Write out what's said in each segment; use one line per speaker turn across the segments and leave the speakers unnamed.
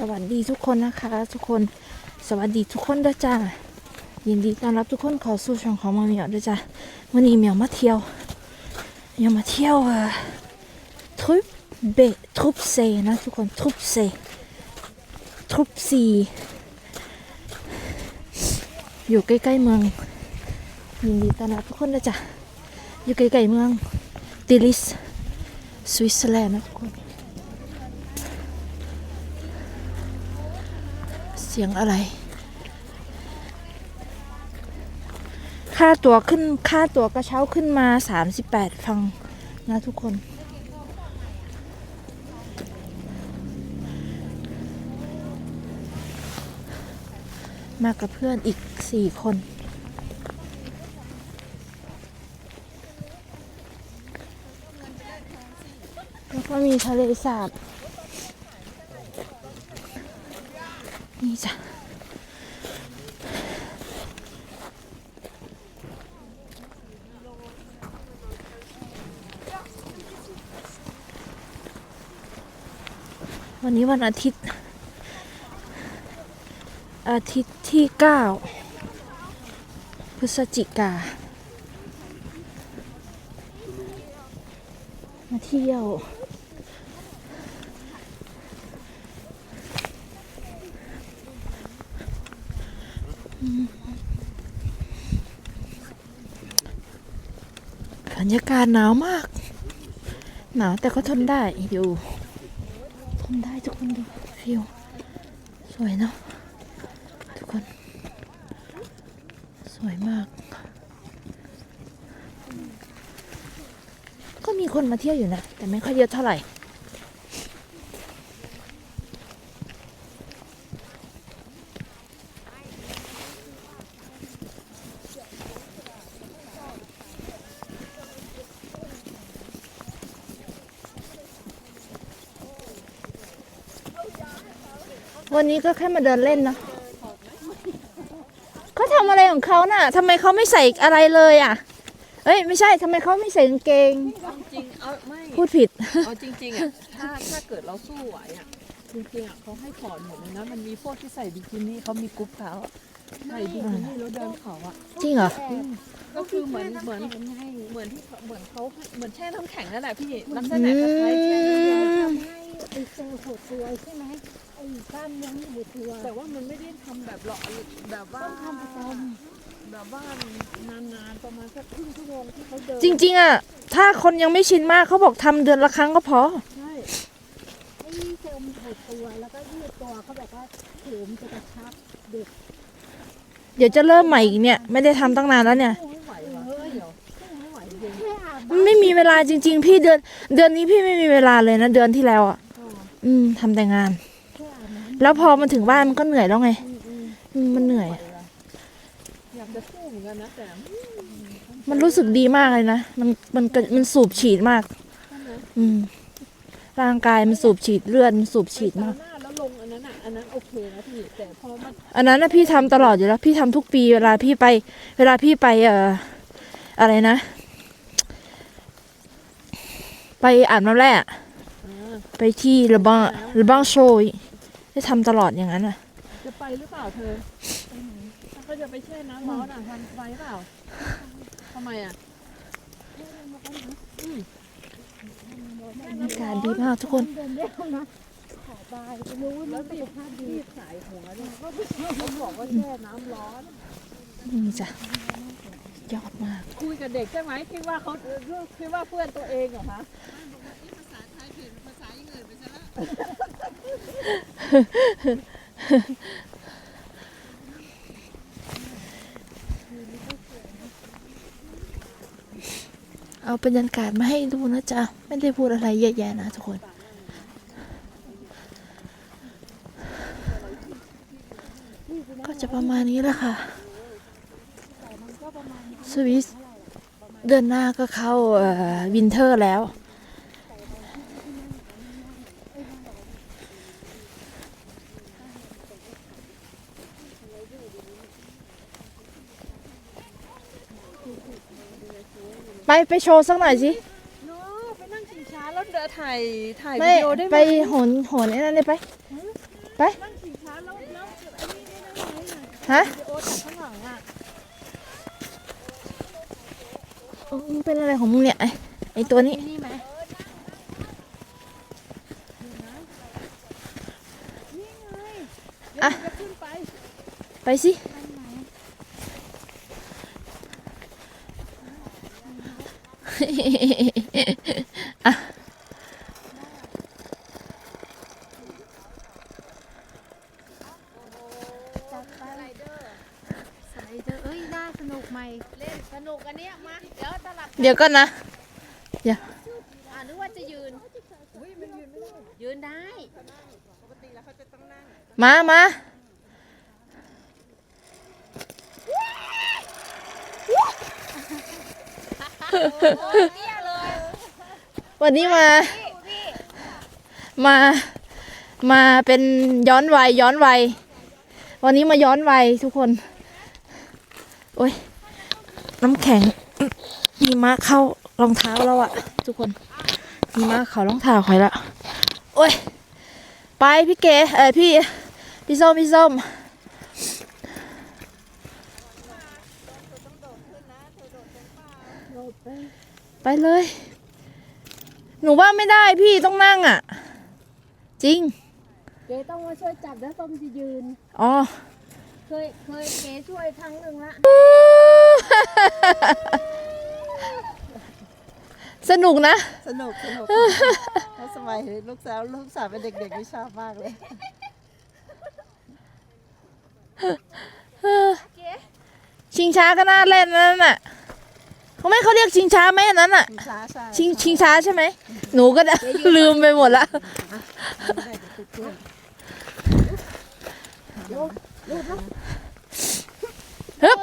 สวัสดีทุกคนนะคะ ทุกคนสวัสดีทุกคนด้วยจ้ายินดีต้อนรับทุกคนเข้าสู่ช่องของมาเหมียวด้วยจ้าวันนี้เหมียวมาเที่ยวเหมียวมาเที่ยวอ่อทรุปเบทรุปเซนะทุกคนทรุปเซทรุปซีอยู่ใกล้ๆเมือง ยินดีต้อนรับทุกคนด้วยจ้าอยู่ใกล้ๆเมืองติลิสสวิตเซอร์แลนด์นะทุกคน สียงอะไร ค่าตั๋วขึ้น ค่าตั๋วกระเช้าขึ้นมา38ฟังนะทุกคนมากับเพื่อนอีก4คน แล้วก็มีทะเลสาบ นี่จ้ะวันนี้วันอาทิตย์ อาทิตย์ที่ 9 พฤศจิกา มาเที่ยว รรยากาศหนาวมาก หนาวแต่ก็ทนได้อยู่ทนได้ทุกคนดูฟิวสวยเนาะทุกคน สวยมาก ก็มีคนมาเที่ยวอยู่นะ แต่ไม่ค่อยเยอะเท่าไหร่ วันนี้ก็แค่มาเดินเล่นนะเขาทำอะไรของเขาน่ะทำไมเขาไม่ใส่อะไรเลยอะ เอ้ยไม่ใช่ทำไมเขาไม่ใส่กางเกง
จริงๆเอาไม่
พูดผิด
เอาจริงๆอะถ้าถ้าเกิดเราสู้ไหวอะจริงๆอะเขาให้ถอดหมดเลยนะมันมีพวกที่ใส่บิกินี่เขามีกรุ๊ปเขาอะใส่บิกินี่แล้วเดินเขาอะ
จริงเหรอ
ก็คือเหมือนเหมือนเหมือนที่เขาเหมือนเขาเหมือนแช่น้ำแข็งนั่นแหละพี่ลักษณะคล้ายๆแช่น้ำแข็ง
ทำให้ไอ้เซลล์หดตัวใช่ไหมไอ้กล้ามเนื้อนี่หดตัว
แต่ว่ามันไม่ได้ทำแบบหล่อแบบว่า
ต้องทำประจ
แบบว่านานๆประมาณสักครึ่งชั่วโมงที่เขาเดิน
จริงๆอะ ถ้าคนยังไม่ชินมากเขาบอกทำเดือนละครั้งก็พอ
ใช่
ไอ้เซลล์มันหดตัวแล้วก็ยืดตัวเขาแบบว่าโถมจะกระชับเด็ก
เดี๋ยวจะเริ่มใหม่อีกเนี่ย ไม่ได้ทำตั้งนานแล้วเนี่ย
ไม่ไหวว่ะเดี๋ยวไม่ไหวจริง
แค่อาบ
มันไม่มีเวลาจริง ๆ พี่เดือน เดือนนี้พี่ไม่มีเวลาเลยนะเดือนที่แล้วอะ อืมทำแต่งาน
แค่อาบน้
แล้วพอมันถึงบ้านมันก็เหนื่อยแล้วไงอืมมันเหนื่อย
อยากจะสู้เหมือนกันนะแต่
มันรู้สึกดีมากเลยนะ มันมันกระมันสูบฉีดมาก อืม ร่างกายมันสูบฉีดเลือดมันสูบฉีดมาก
หน้าแล้วลงอันนั้นอะ อันนั้นโอเคนะพี่ แต่พอมัน
อันนั้นนะพี่ทำตลอดอยู่แล้ว พี่ทำทุกปี เวลาพี่ไป เวลาพี่ไปเอ่ออะไรนะ ไปอ่านมาแรกไปที่ระบังระบังโชย ได้ทำตลอดอย่างนั้นอะ
จะไปหรือเปล่าเธอถ้าเขาจะไปแช่น้ำร้อนอะทำไปเปล่าทำไมอะ
บรรยากาศดีมากทุกคนำ
เดินเร็วนะขอบายจะรู้
แล้
แล้วว
ติ
สุ
ด
ขภาพดี
ที่สายหัวเนี่ยเขาบอกว่าแช่น้ำร้อน
นี่จ้ะยอดมาก
คุยกับเด็กใช่ไหมคิดว่าเขาคิดว่าเพื่อนตัวเองเหรอคะเอ
เอาบรรยากาศมาให้ดูนะจ๊ะ ไม่ได้พูดอะไรเยอะแยะนะทุกคน ก็จะประมาณนี้แหละค่ะ สวิสเดือนหน้าก็เข้าวินเทอร์แล้ว ไปไปโชว์สักหน่อยสิ
เนาะไปนั่งชิงช้าแล้วเดินถ่ายถ่าย
ไม่
วิดีโอได้ไหม
ไปโหนโหนไอ้นั่นเลยไป ไป
นั่งสินค้าแล้วแล้วไอ้นี่ได้ไหมอะ
ฮะ
วิดีโอจากข้างหลังอะ
เออมึงเป็นอะไรของมึงเนี่ยไอ้ไอตัวนี้
นี่ไหม
อะ
จะขึ้นไป
ไปสิอะ
จัดไป สไลเดอร์เอ้ยน่าสนุกไหมเล่นสนุกอันเนี้ยมา เดี๋ยวตลับ
เดี๋ยวก่อนนะ
อ่านึกว่าจะยืนยืนได้
มามา วันนี้มา มา มาเป็นย้อนวัยย้อนวัย วันนี้มาย้อนวัยทุกคน โอ้ย น้ำแข็งมีมาเข้ารองเท้าแล้วอะทุกคนมีมาเข้ารองเท้าใครละ โอ้ย ไปพี่เก๋เออพี่ พี่ส้มพี่ส้ม ไปเลย หนูว่าไม่ได้พี่ต้องนั่งอะ จริง
เก๋ต้องมาช่วยจับแล้วส้มจะยืน
อ๋อ
เคยเคยเก๋ช่วยครั้งหนึ่งละ
สนุกนะ
สนุกสนุกเพราะสมัยลูกสาวลูกสาวเป็นเด็กๆนี่ชอบมากเลย
ชิงช้าก็น่าเล่นนั่นน่ะ เขาไม่เขาเรียกชิงช้าไหมอันนั้นอะ
ชิงช้าใช่
ชิงชิงช้าใช่ไหม หนูก็ได้ ลืมไปหมดละ
ได้กับเพื่อน
ฮึบ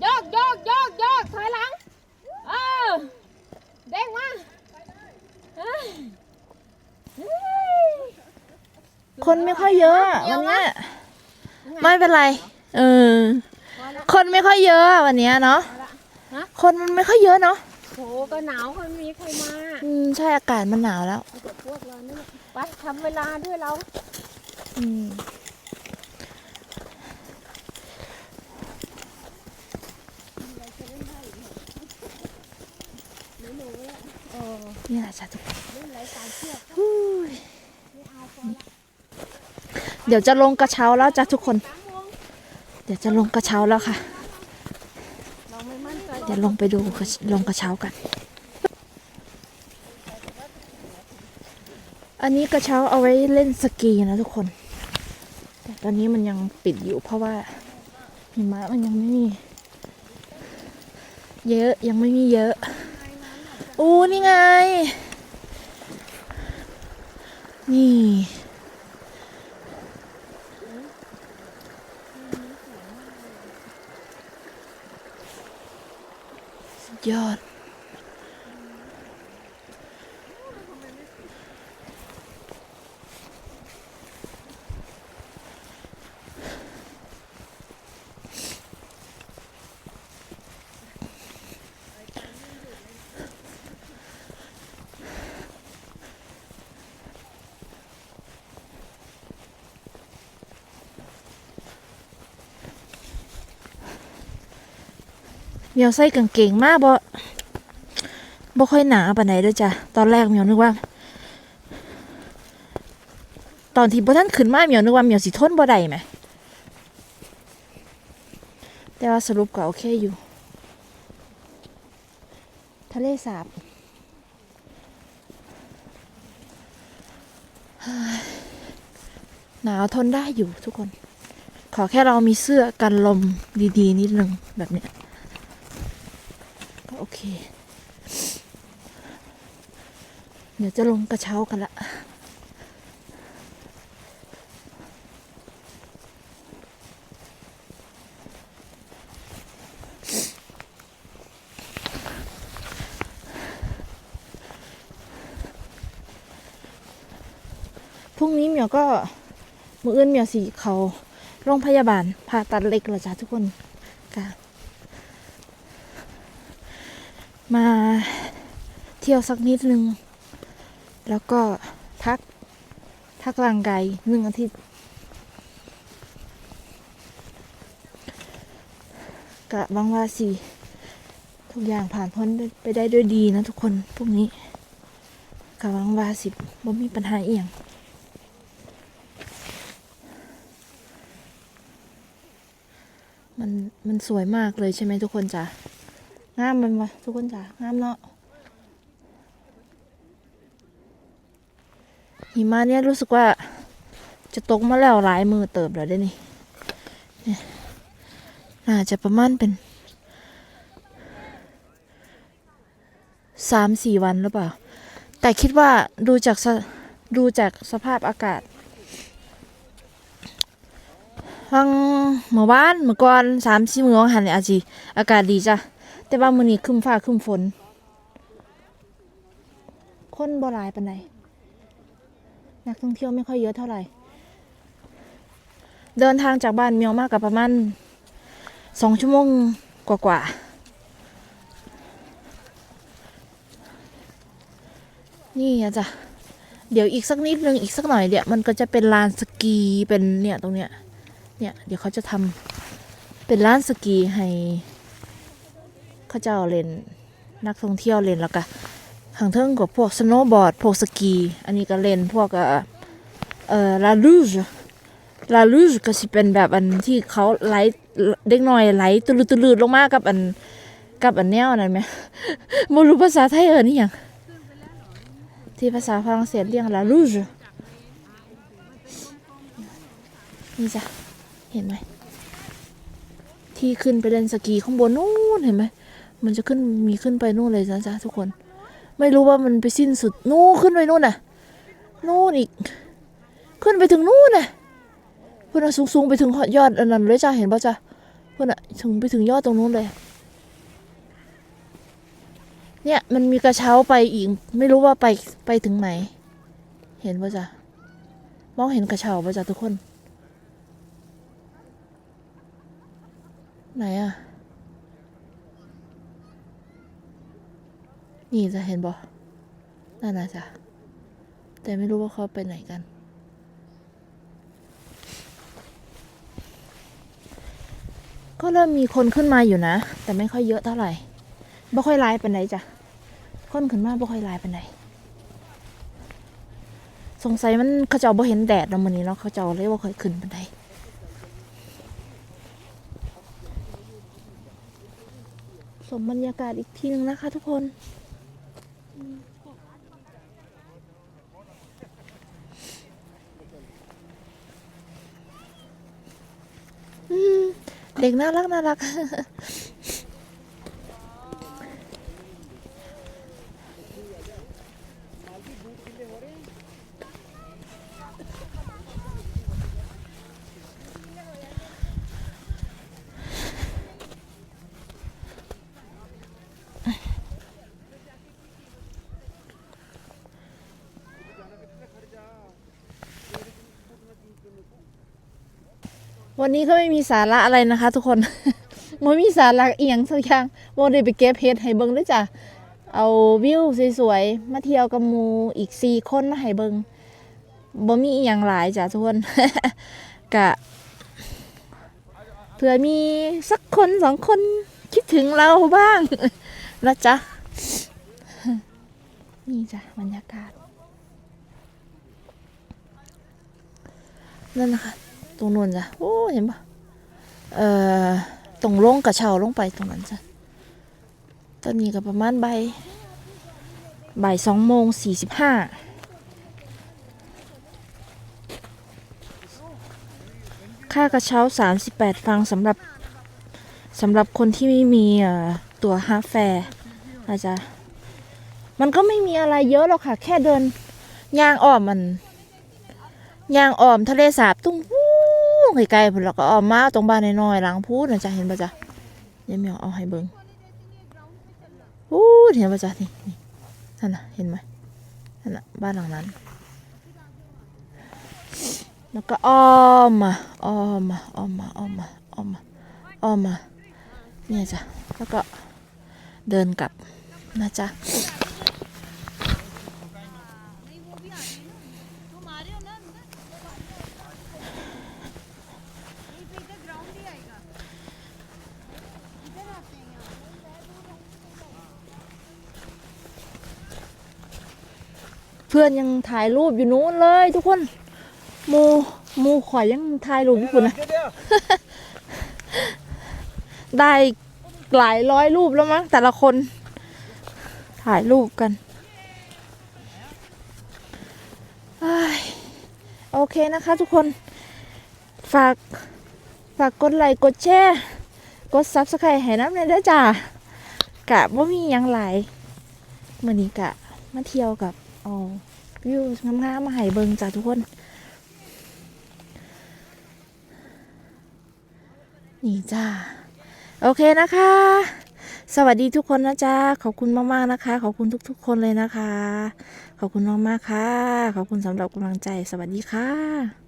โยกโยกโยกโยกถอยหลัง เออ เด้งมาเฮ้ยเฮ้ย
คนไม่ค่อยเยอะอะวันเนี้ย ไม่เป็นไร เออ คนไม่ค่อยเยอะอะวันเนี้ยเนาะ คนมันไม่ค่อยเยอะเนาะ
โหก็หนาวก็ไม่มีใครมา
อืมใช่อากาศมันหนาวแล้ว
เดี๋ยวพวกเรานี่ไปทำเวลาด้วยเรา
อืมนี่แหละจ้ะทุกคนฮู้ย เดี๋ยวจะลงกระเช้าแล้วจ้ะทุกคน เดี๋ยวจะลงกระเช้าแล้วค่ะ เดี๋ยวลงไปดูกระลงกระเช้ากัน อันนี้กระเช้าเอาไว้เล่นสกีนะทุกคน แต่ตอนนี้มันยังปิดอยู่เพราะว่าหิมะมันยังไม่มี เยอะยังไม่มีเยอะ อู้นี่ไง นี่ ยอดเหมียวใส่กางเกงมากบ่ บ่ค่อยหนาปานไหนเด้อจ้ะตอนแรกเหมียวนึกว่า ตอนที่บ่ท่านขึ้นมาเหมียวนึกว่าเหมียวสิทนบ่ได้ไหมแต่ว่าสรุปก็โอเคอยู่ ทะเลสาบหนาวทนได้อยู่ทุกคน ขอแค่เรามีเสื้อกันลมดีๆ นิดนึงแบบเนี้ยก็โอเค เดี๋ยวจะลงกระเช้ากันละพรุ่งนี้เหมียวก็มืออื่นเหมียวสีเขาโรงพยาบาลผ่าตัดเล็กแล้วจ้ะทุกคนค่ะมาทที่ยวสักนิดนึง แล้วก็พักพักร่างกายหนึ่งอาทิตย์กะหวังว่าสิทุกอย่างผ่านพ้นไปได้ด้วยดีนะทุกคนพวกนี้กะหวังว่าสิบ่มีปัญหาเอียงมันมันสวยมากเลยใช่ไหมทุกคนจ๋างามมันวะทุกคนจ๋างามเนาะ หิมะเนี่ยรู้สึกว่าจะตกมาแล้วหลายมือเติบแล้วได้นี่นี่น่าจะประมาณเป็นสามสี่วันหรือเปล่า แต่คิดว่าดูจากดูจากสภาพอากาศฟังเมื่อวานเมื่อก่อนสามสี่มือของหันเนี่ยอาจสิอากาศดีจ้ะ แต่ว่ามื้อนี้คึมฟ้าคึมฝน คนบ่หลายปานใด นักท่องเที่ยวไม่ค่อยเยอะเท่าไหร่ เดินทางจากบ้านเมียวมากกับประมาณสองชั่วโมงกว่าๆ นี่อะจ้ะ เดี๋ยวอีกสักนิดนึงอีกสักหน่อยเดี๋ยวมันก็จะเป็นลานสกีเป็นเนี่ยตรงเนี้ย เนี่ยเดี๋ยวเขาจะทำเป็นร้านสกีให้เขาเจ้าเล่นนักท่องเที่ยวเล่นแล้วก็ หางเทิงกับพวกสโนว์บอร์ดพวกสกี อันนี้ก็เล่นพวกเอ่อลาลูจลาลูจก็สิเป็นแบบอันที่เขาไหลเด็กน้อยไหลตุลุตุลุลงมากับอันกับอันแนวนั่นไหมไม่รู้ภาษาไทยเออนี่ยังที่ภาษาฝรั่งเศสเรียกลาลูจนี่จ้ะเห็นไหมที่ขึ้นไปเล่นสกีข้างบนนู่นเห็นไหมมันจะขึ้นมีขึ้นไปนู่นเลยนะจ๊ะทุกคน ไม่รู้ว่ามันไปสิ้นสุด นู่นขึ้นไปนู่นน่ะ นู่นอีก ขึ้นไปถึงนู่นน่ะเพื่อนสูงสูงๆไปถึงยอดอันนั้นเลยจ้ะเห็นป่ะจ้ะเพื่อนอะถึงไปถึงยอดตรงนู้นเลย เนี่ยมันมีกระเช้าไปอีก ไม่รู้ว่าไปไปถึงไหน เห็นป่ะจ้ะมองเห็นกระเช้าป่ะจ้ะทุกคน ไหนอะ นี่จะเห็นบ่นั่นนะจ๊ะแต่ไม่รู้ว่าเขาไปไหนกัน ก็เริ่มมีคนขึ้นมาอยู่นะ แต่ไม่ค่อยเยอะเท่าไหร่บ่ค่อยไลายปานไหนจ้ะคนขึ้นมาบ่ค่อยไลายปานไหนสงสัยมันเขาเจ้าบ่เห็นแดดเนาะมื้อนี้เนาะเขาเจ้าเลยบ่ค่อยขึ้นปานใดสมบรรยากาศอีกทีหนึ่งนะคะทุกคน เด็กน่ารักน่ารัก วันนี้ก็ไม่มีสาระอะไรนะคะ ทุกคนไม่มีสาระเอียงสักอย่างโมได้ไปเก็บเพชรให้เบิงด้วยจ้ะเอาวิวสวยๆมาเที่ยวกับมูอีกสี่คนมาให้เบิงบ่มีอีหยังหลายจ้ะทุกคนกะเผื่อมีสักคนสองคนคิดถึงเราบ้างนะจ๊ะนี่จ้ะบรรยากาศนั่นนะคะ ตรงนู้นจ้ะโอ้เห็นปะเอ่อตรงลงกระเช้าลงไปตรงนั้นจ้ะตอนนี้ก็ประมาณบ่ายบ่ายสองโมงสี่สิบห้าค่ากระเช้าสามสิบแปดฟังสำหรับสำหรับคนที่ไม่มีตั๋วฮาล์ฟแฟร์นะจ๊ะมันก็ไม่มีอะไรเยอะหรอกค่ะ แค่เดินยางอ้อมมันยางอ้อมทะเลสาบตุ้ง ไกลๆพุ่นแล้วก็อ้อมมาตรงบ้านน้อยๆหลังพูดนะจ๊ะเห็นปะจ๊ะยังไม่เอาให้เบิ่งวู้เห็นปะจ๊ะนี่นี่นั่นน่ะเห็นไหมนั่นน่ะบ้านหลังนั้น แล้วก็อ้อมมาอ้อมมาอ้อมมาอ้อมมาอ้อมมาอ้อมมาเนี่ยจ้ะแล้วก็เดินกลับนะจ๊ะ พื่อนยังถ่ายรูปอยู่นู้นเลย ทุกคนหมูหมูข่อยยังถ่ายรูปอยู่คุณนะ ได้หลายร้อยรูปแล้วมั้งแต่ละคน ถ่ายรูปกันโอเคนะคะทุกคนฝากฝากกดไลค์กดแชร์กดซับสไครต์ให้น้ำเลยด้จ้ากะว่ามียังหลายมื่อนี้กะมาเที่ยวกับเอ วิวงามๆมาให้เบิงจ้าทุกคน นี่จ้าโอเคนะคะ สวัสดีทุกคนนะจ๊ะ ขอบคุณมากๆนะคะ ขอบคุณทุกๆ คนเลยนะคะ ขอบคุณมากๆค่ะ ขอบคุณสำหรับกำลังใจ สวัสดีค่ะ